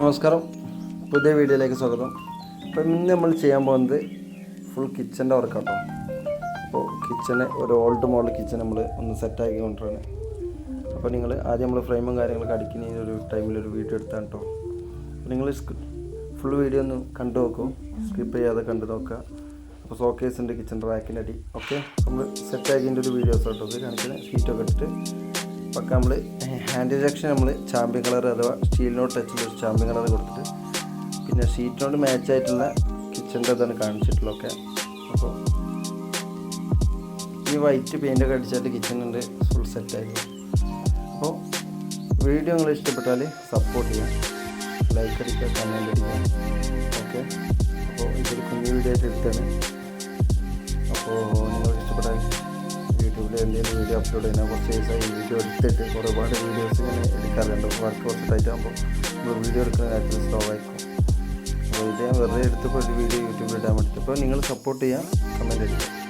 നമസ്കാരം. പുതിയ വീഡിയോയിലേക്ക് സ്വാഗതം. അപ്പം ഇന്ന് നമ്മൾ ചെയ്യാൻ പോകുന്നത് ഫുൾ കിച്ചന്റെ വർക്കാട്ടോ അപ്പോൾ കിച്ചന് ഒരു ഓൾഡ് മോഡൽ കിച്ചൺ നമ്മൾ ഒന്ന് സെറ്റാക്കി കൊണ്ടുവരാണ്. അപ്പോൾ നിങ്ങൾ ആദ്യം നമ്മൾ ഫ്രെയിമും കാര്യങ്ങളൊക്കെ അടിക്കുന്ന ഒരു ടൈമിൽ ഒരു വീഡിയോ എടുത്താണ് കേട്ടോ അപ്പോൾ നിങ്ങൾ ഫുൾ വീഡിയോ ഒന്ന് കണ്ടു നോക്കൂ. സ്കിപ്പ് ചെയ്യാതെ കണ്ടു നോക്കുക. അപ്പോൾ സോക്കേസിന്റെ കിച്ചൺ റാക്കിന്റെ അടി. ഒക്കെ നമ്മൾ സെറ്റാക്കിന്റെ ഒരു വീഡിയോസ് കേട്ടോ കാണിക്കുന്നത് ഷീറ്റൊക്കെ ഇട്ടിട്ട് പക്ക നമ്മൾ ഹാൻഡിൽ സെക്ഷൻ നമ്മൾ ചാമ്പ്യൻ കളർ അഥവാ സ്റ്റീലിനോട് ടച്ചിൽ ഒരു ചാമ്പ്യൻ കളർ കൊടുത്തിട്ട് പിന്നെ സീറ്റിനോട് മാച്ച് ആയിട്ടുള്ള കിച്ചന്റെ ഇതാണ് കാണിച്ചിട്ടുള്ളതൊക്കെ. അപ്പോൾ ഈ വൈറ്റ് പെയിന്റൊക്കെ അടിച്ചിട്ട് കിച്ചൺ ഉണ്ട് ഫുൾ സെറ്റായിരുന്നു അപ്പോൾ വീഡിയോ നിങ്ങൾ ഇഷ്ടപ്പെട്ടാൽ സപ്പോർട്ട് ചെയ്യാം. ലൈക്ക് അടിക്കുക കമന്റ് അടിക്കുക. ഓക്കെ അപ്പോൾ ഇതൊരു കുഞ്ഞു വീഡിയോ ആയിട്ട് എടുത്താണ്. എന്തെങ്കിലും വീഡിയോ അപ്ലോഡ് ചെയ്യുന്ന കുറച്ച് ദിവസമായി വീഡിയോ എടുത്തിട്ട് ഒരുപാട് വീഡിയോസ് ഇങ്ങനെ എടുക്കാറുണ്ട്. വർക്ക് കുറച്ച് ടൈറ്റ് ആകുമ്പോൾ നമ്മൾ വീഡിയോ എടുക്കുന്ന കാര്യത്തിൽ സ്ലോ ആയിരിക്കും. അപ്പോൾ ഇത് വെറുതെ എടുത്തപ്പോൾ ഒരു വീഡിയോ യൂട്യൂബിൽ ഇടാൻ വേണ്ടിയിട്ട് അപ്പോൾ നിങ്ങൾ സപ്പോർട്ട് ചെയ്യുക കമന്റ് അടിക്കുക